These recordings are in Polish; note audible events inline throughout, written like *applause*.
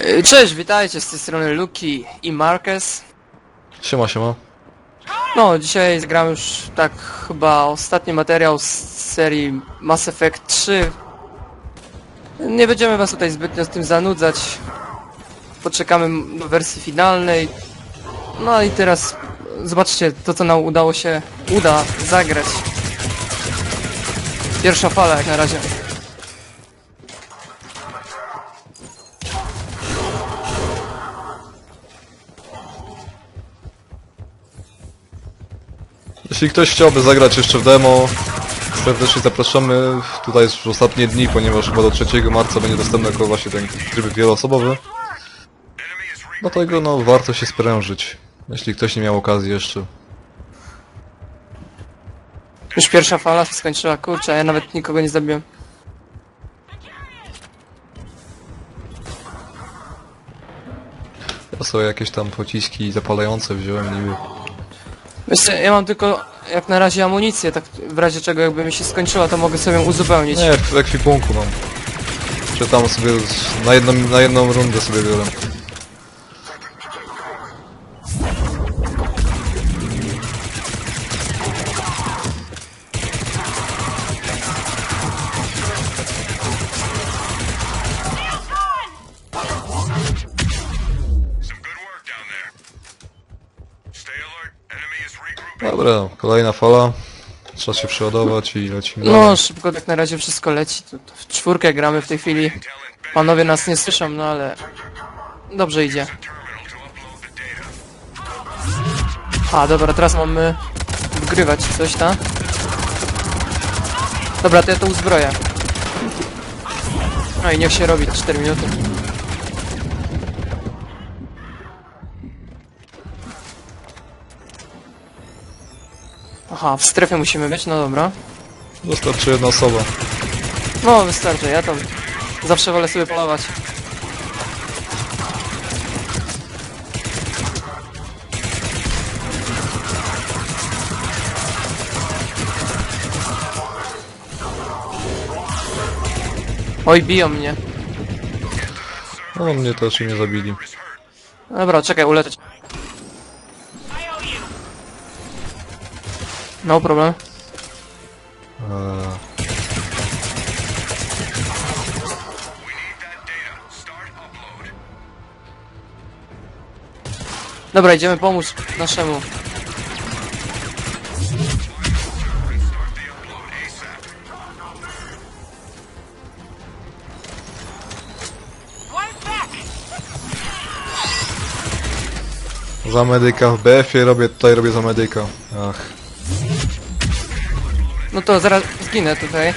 E, Cześć, witajcie z tej strony Luki i Marquez. Siema, siema. No, dzisiaj zgram już tak chyba ostatni materiał z serii Mass Effect 3. Nie będziemy was tutaj zbytnio z tym zanudzać. Poczekamy do wersji finalnej. No i teraz zobaczcie to co nam udało się uda zagrać. Pierwsza fala jak na razie. Jeśli ktoś chciałby zagrać jeszcze w demo, serdecznie zapraszamy. Tutaj jest już ostatnie dni, ponieważ chyba do 3 marca będzie dostępny jako właśnie ten tryb wieloosobowy. Dlatego no warto się sprężyć, jeśli ktoś nie miał okazji jeszcze. Już pierwsza fala się skończyła, kurczę, ja nawet nikogo nie zabiłem. Ja sobie jakieś tam pociski zapalające wziąłem niby. Wiesz, ja mam tylko jak na razie amunicję, tak w razie czego jakby mi się skończyła, to mogę sobie ją uzupełnić. Nie, w ekwipunku mam. Czy tam sobie na jedną, na jedną rundę sobie biorę. Kolejna fala. Trzeba się przeładować i lecimy No, szybko tak na razie wszystko leci. To w czwórkę gramy w tej chwili. Panowie nas nie słyszą, no ale... Dobrze idzie. A, dobra, teraz mamy wgrywać coś, tak? Dobra, to ja to uzbroję. No i niech się robi 4 minuty. Aha, w strefie musimy być, no dobra. Wystarczy jedna osoba. No, wystarczy, ja tam zawsze wolę sobie polować. Oj, biją mnie. No mnie też mnie zabili. Dobra, czekaj, ulecę. cię. No problem. Upload. Dobra, idziemy pomóc naszemu. Za medyka w BF-ie robię, tutaj robię za medyka. Ach. No to zaraz zginę tutaj.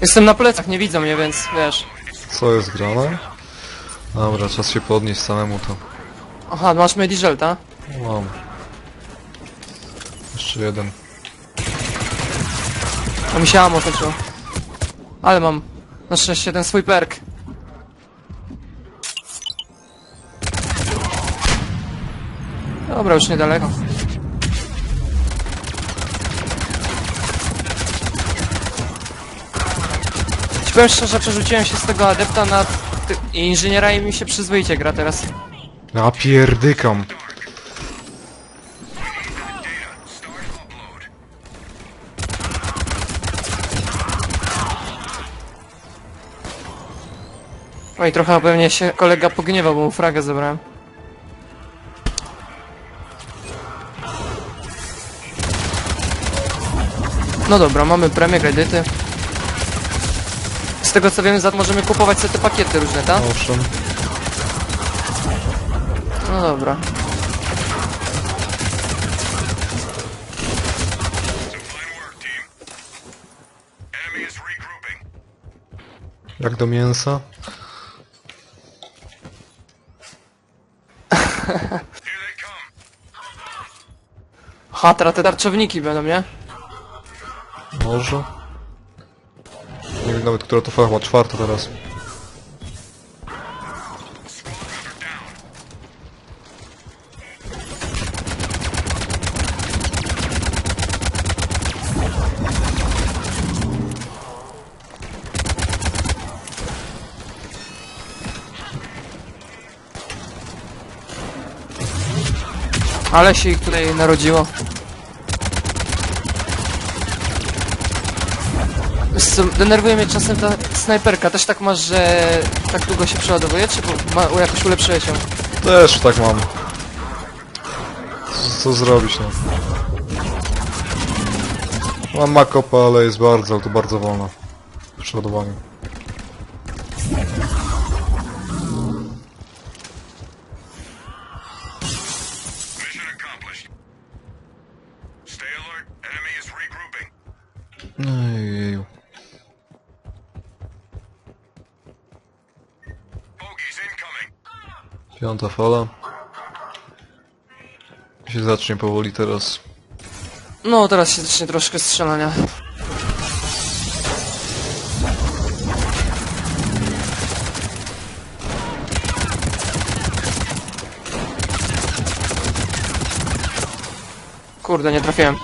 Jestem na plecach, nie widzą mnie, więc wiesz. Co jest grane? Dobra, czas się podnieść samemu to. Aha, masz Mediżel, ta? Mam. Jeszcze jeden. To mi się amo. Ale mam na szczęście ten swój perk. Dobra, już niedaleko. Ci powiem szczerze, przerzuciłem się z tego adepta na ty- inżyniera i mi się przyzwoicie gra teraz. Ja pierdykam. Start upload. Oj, trochę pewnie się kolega pogniewał, bo mu fragę zabrałem. No dobra, mamy premię, kredyty. Z tego co wiem, za możemy kupować sobie te pakiety różne, tak? Owszem. No dobra. Jak do mięsa? *laughs* Here they come. Ha, teraz te tarczowniki będą, nie? Może? Nie wiem nawet, która to fala, chyba czwarta teraz. Ale się ich tutaj narodziło. Co, Denerwuje mnie czasem ta snajperka. Też tak masz, że tak długo się przeładowuje, czy ma, jakoś ulepszyłeś ją? Też tak mam. Co, co zrobić, no? Mam makopa, ale jest bardzo, to bardzo wolna w przeładowaniu. Piąta fala. Się zacznie powoli teraz. No, teraz się zacznie troszkę strzelania. Kurde, nie trafiłem.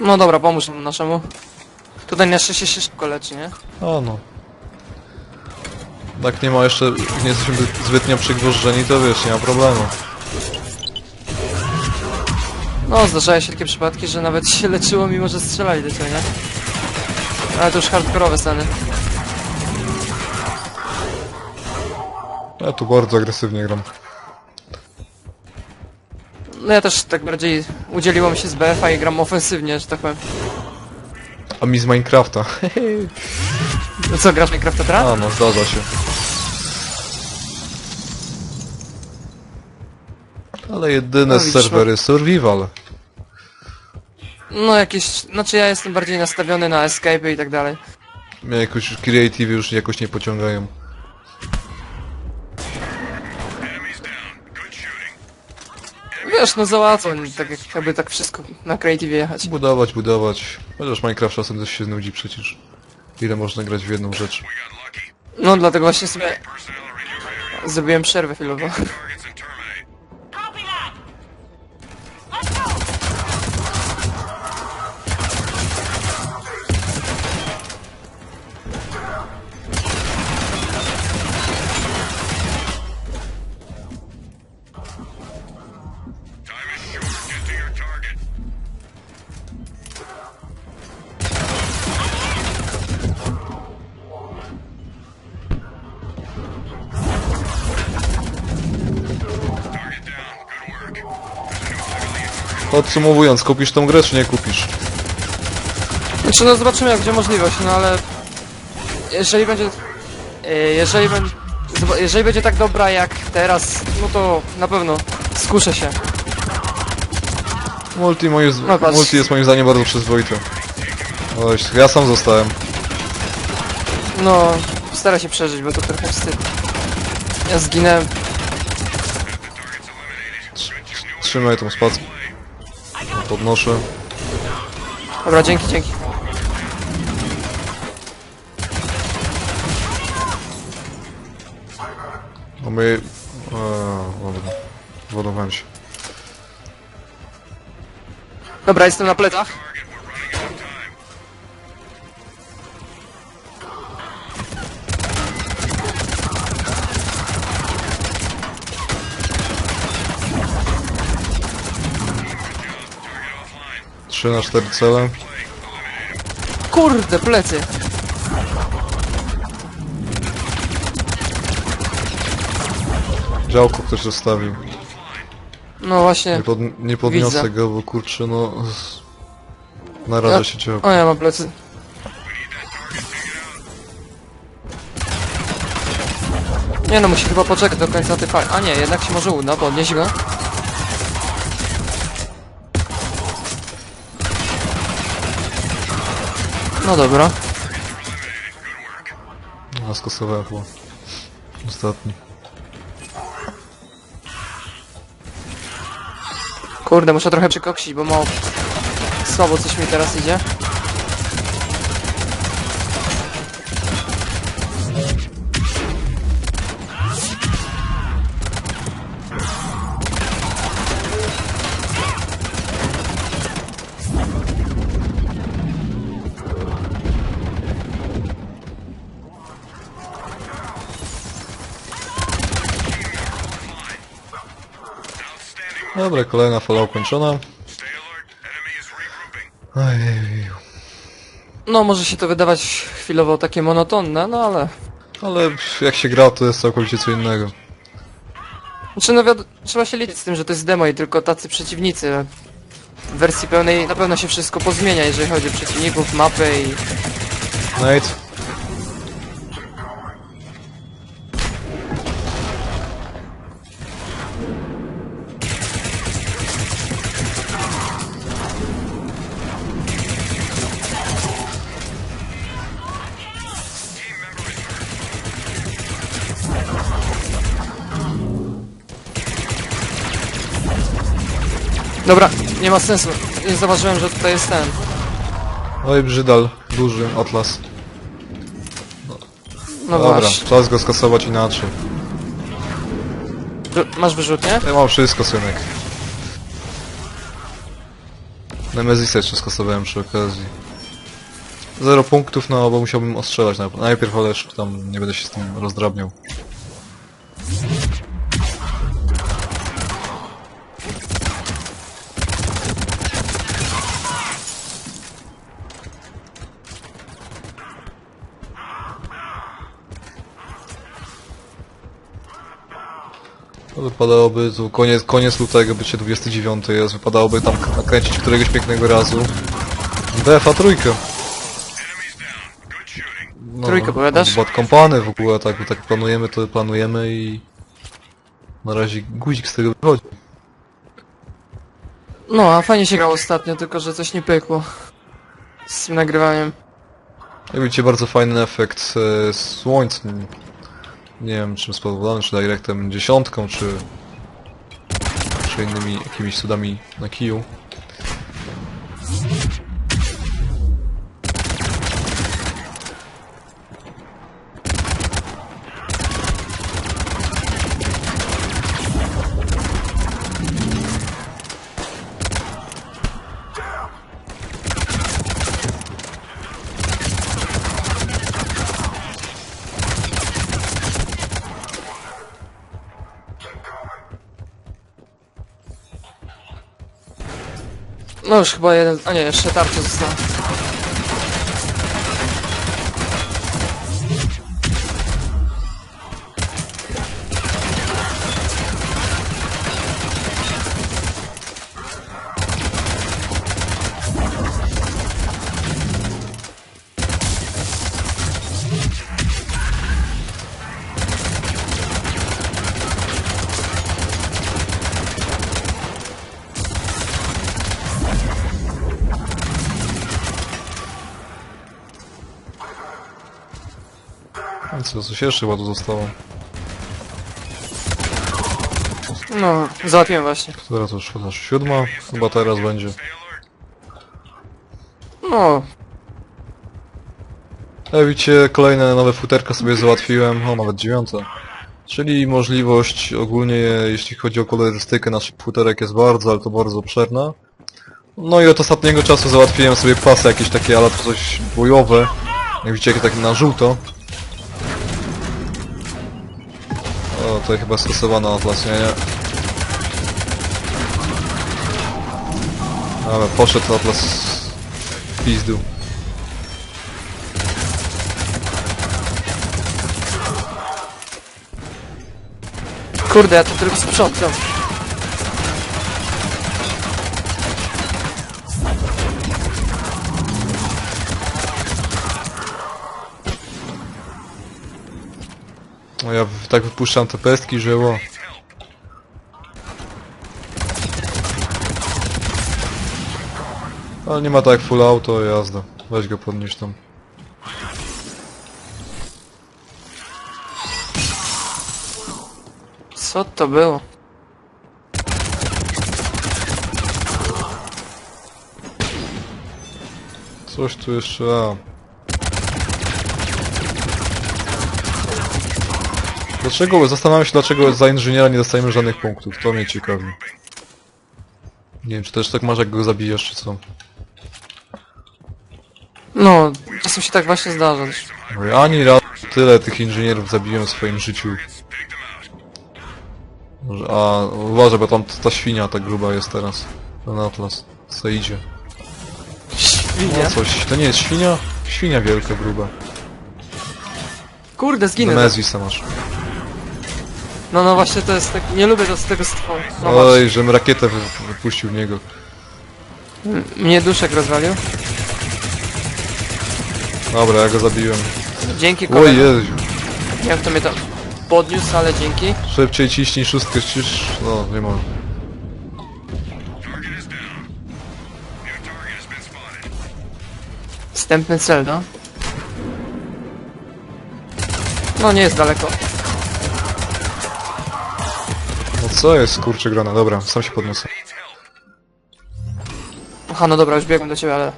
No dobra, pomóż naszemu. Na szczęście się szybko leczy, nie? A no. Tak nie ma jeszcze, nie jesteśmy zbyt- zbytnio przygwożdżeni, to wiesz, nie ma problemu. No, zdarzają się takie przypadki, że nawet się leczyło, mimo że strzelali do ciebie, nie? Ale to już hardkorowe sceny. Ja tu bardzo agresywnie gram. No ja też tak bardziej udzieliło mi się z BF-a i gram ofensywnie, że tak powiem. A mi z Minecrafta. No co, grasz w Minecrafta teraz? A no, zdarza się. Ale jedyne No, z widzisz, serwery survival. No jakieś, znaczy ja jestem bardziej nastawiony na escape i tak dalej. Mnie jakoś creative już jakoś nie pociągają. Wiesz, no załatwią, tak jak- jakby tak wszystko na creative jechać. Budować, budować. Chociaż Minecraft czasem też się znudzi przecież. Ile można grać w jedną rzecz. No dlatego właśnie sobie zrobiłem przerwę chwilową. Podsumowując, kupisz tą grę czy nie kupisz? Znaczy no zobaczymy jak będzie możliwość, no ale... Jeżeli będzie... e, Jeżeli będzie... Jeżeli będzie tak dobra jak teraz, no to na pewno skuszę się. Multi, moje, No multi jest moim zdaniem bardzo przyzwoite. Oj, ja sam zostałem. No, staraj się przeżyć, bo to trochę wstyd. Ja zginęłem. Trzymaj tą spację. Podnoszę. Dobra, dzięki, dzięki. No my... A, dobra. Wodowałem się. Dobra, jestem na plecach. Trzy na cztery cele. Kurde, plecy. Działko ktoś zostawił. No właśnie. Nie, pod, nie podniosę Widzę. go, bo kurczę no... z- Narażę Ja- się działko. O, ja mam plecy. Nie no, musi chyba poczekać do końca tej fali. A nie, jednak się może uda, podnieść go. No dobra. A skosowałem chyba. Ostatni. Kurde, muszę trochę przykoksić, bo mało... Słabo coś mi teraz idzie. Dobra, kolejna fala ukończona. Ojej. No, może się to wydawać chwilowo takie monotonne, no ale... Ale jak się gra, to jest całkowicie co innego. Znaczy, no wiadomo, trzeba się liczyć z tym, że to jest demo i tylko tacy przeciwnicy. W wersji pełnej na pewno się wszystko pozmienia, jeżeli chodzi o przeciwników, mapę i... Nate? Dobra, nie ma sensu. Nie zauważyłem, że tutaj jest ten. Oj, brzydal. Duży atlas. No Dobra, właśnie. czas go skasować inaczej. Wy- Masz wyrzutnie? Ja mam wszystko, synek. Nemezisa jeszcze skasowałem przy okazji. Zero punktów, no bo musiałbym ostrzelać najpierw, najpierw ale już tam nie będę się z tym rozdrabniał. No, Wypadałoby, tu koniec, koniec lutego, bycie 29 jest, wypadałoby tam nakręcić któregoś pięknego razu. BFA trójkę. No, Trójkę powiadasz? Bot kompany w ogóle, tak, tak planujemy, to planujemy i... Na razie guzik z tego wychodzi. No, a fajnie się grało ostatnio, tylko że coś nie pykło. Z tym nagrywaniem. Jak widzicie, bardzo fajny efekt e, słońca. Nie wiem czym spowodowany, czy Directem dziesiątką, czy... czy innymi jakimiś cudami na kiju. No już chyba jeden... A nie, jeszcze tarcza została. Co, coś jeszcze chyba tu zostało. No, załatwiłem właśnie. To już chyba siódma? Chyba teraz będzie. No, Jak widzicie, kolejne nowe futerka sobie załatwiłem, o nawet dziewiąte. Czyli możliwość ogólnie, jeśli chodzi o kolorystykę naszych futerek jest bardzo, ale to bardzo obszerna. No i od ostatniego czasu załatwiłem sobie pasy jakieś takie, ale to coś bojowe. Jak widzicie, takie na żółto. Tutaj chyba stosowana atlas, nie, nie. Ale poszedł atlas w pizdu. kurde, ja to tylko sprzątam. No ja tak wypuszczam te pestki, że ło. Ale nie ma tak full auto, jazda. Weź go podnieś tam. Co to było? Coś tu jeszcze, a. Dlaczego, zastanawiam się dlaczego za inżyniera nie dostajemy żadnych punktów, to mnie ciekawi. Nie wiem, czy też tak masz jak go zabijasz, czy co. No, czasem się tak właśnie zdarza. Ani raz tyle tych inżynierów zabiłem w swoim życiu. Może- A, uważaj, bo tam ta świnia tak gruba jest teraz. Ten atlas. Co idzie? Świnia. No coś, to nie jest świnia? Świnia wielka, gruba. Kurde, zginę. Nemezisa masz. No no właśnie to jest tak... Nie lubię to z tego stworu. No. Oj, żem rakietę wy, wypuścił w niego. Mnie duszek rozwalił. Dobra, ja go zabiłem. Dzięki kolego. Jezu. Nie wiem kto mnie tam podniósł, ale dzięki. Szybciej ciśnij szóstkę, cisz... No, nie ma. Target is down. New target has been spotted. Wstępny cel, no. No nie jest daleko. Co jest, kurczę grana? Dobra, sam się podniosę. Aha, no dobra, już biegłem do ciebie, ale...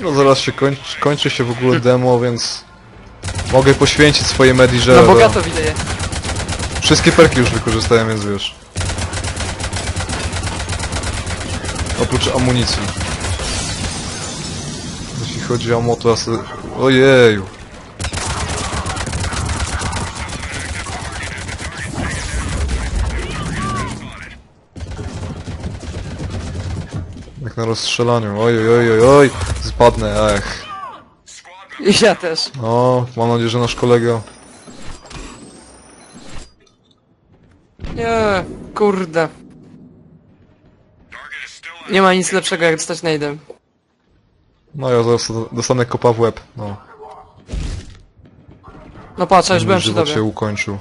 No zaraz się kończy, kończy się w ogóle demo, więc... Mogę poświęcić swoje mediże. No bogato widzę. Wszystkie perki już wykorzystałem, więc wiesz. Oprócz amunicji. Jeśli chodzi o motosy... Ojeju. Jak na rozstrzelaniu. Oj, oj, oj, oj, oj. Spadnę, ech. I ja też. No, mam nadzieję, że nasz kolega... Nie, kurde. Nie ma nic lepszego jak dostać nade'em. No ja zaraz dostanę kopa w łeb. No. No patrz, ja już byłem przy Żywot tobie. się ukończył.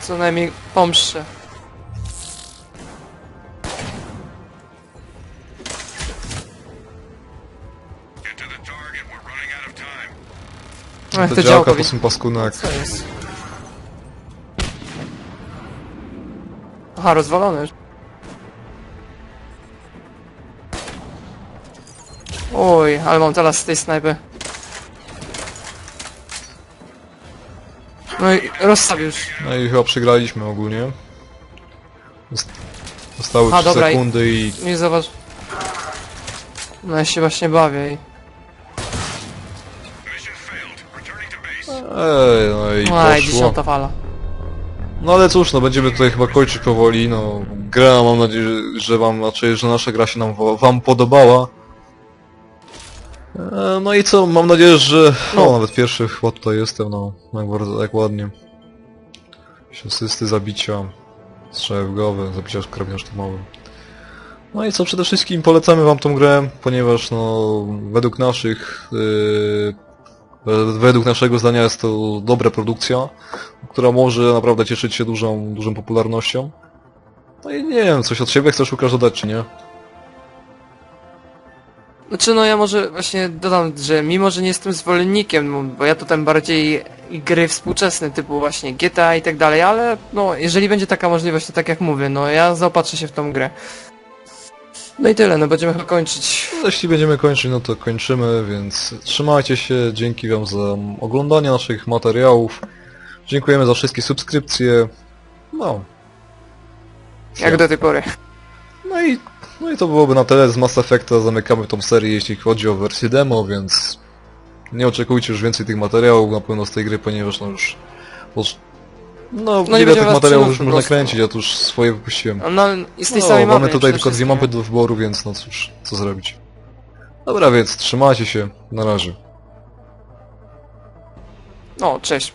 Co najmniej pomszczę. Ach, Te to działka działko... to są paskunek. Co jest? Aha, rozwalone już. Oj, ale mam teraz z tej snajpy. No i rozstawił już. No i chyba przegraliśmy ogólnie. Zost- Zostały A, 3 dobra, i- sekundy i... Nie zobacz. No ja się właśnie bawię i... Ej, no i Aj, poszło. dziesiąta fala. No ale cóż, no będziemy tutaj chyba kończyć powoli, no gra mam nadzieję, że- że wam, znaczy, że nasza gra się nam wam podobała. E, No i co, mam nadzieję, że... No. O, nawet pierwszy chyba tutaj jestem, no, jak bardzo, jak ładnie. Asysty, zabicia, strzały w głowę, zabicia karabinem szturmowym. No i co, przede wszystkim polecamy wam tą grę, ponieważ no, według naszych, yy, według naszego zdania jest to dobra produkcja, która może naprawdę cieszyć się dużą, dużą popularnością. No i nie wiem, coś od siebie chcesz Łukasz dodać, czy nie? Znaczy no ja może właśnie dodam, że mimo, że nie jestem zwolennikiem, no, bo ja to tam bardziej gry współczesne typu właśnie GTA i tak dalej, ale no jeżeli będzie taka możliwość, to tak jak mówię, no ja zaopatrzę się w tą grę. No i tyle, no będziemy chyba kończyć. No, jeśli będziemy kończyć, no to kończymy, więc trzymajcie się, dzięki wam za oglądanie naszych materiałów. Dziękujemy za wszystkie subskrypcje. No. Jak do tej pory. No i, no i to byłoby na tyle z Mass Effecta. Zamykamy tą serię, jeśli chodzi o wersję demo, więc nie oczekujcie już więcej tych materiałów na pewno z tej gry, ponieważ no już... już no, nie ile będzie tych materiałów już po można prostu. kręcić, ja tu już swoje wypuściłem. No i z tej No, samej mapy. mamy tutaj przede tylko dwie wszystkim. mapy do wyboru, więc no cóż, co zrobić. Dobra, więc trzymajcie się, na razie. No, cześć.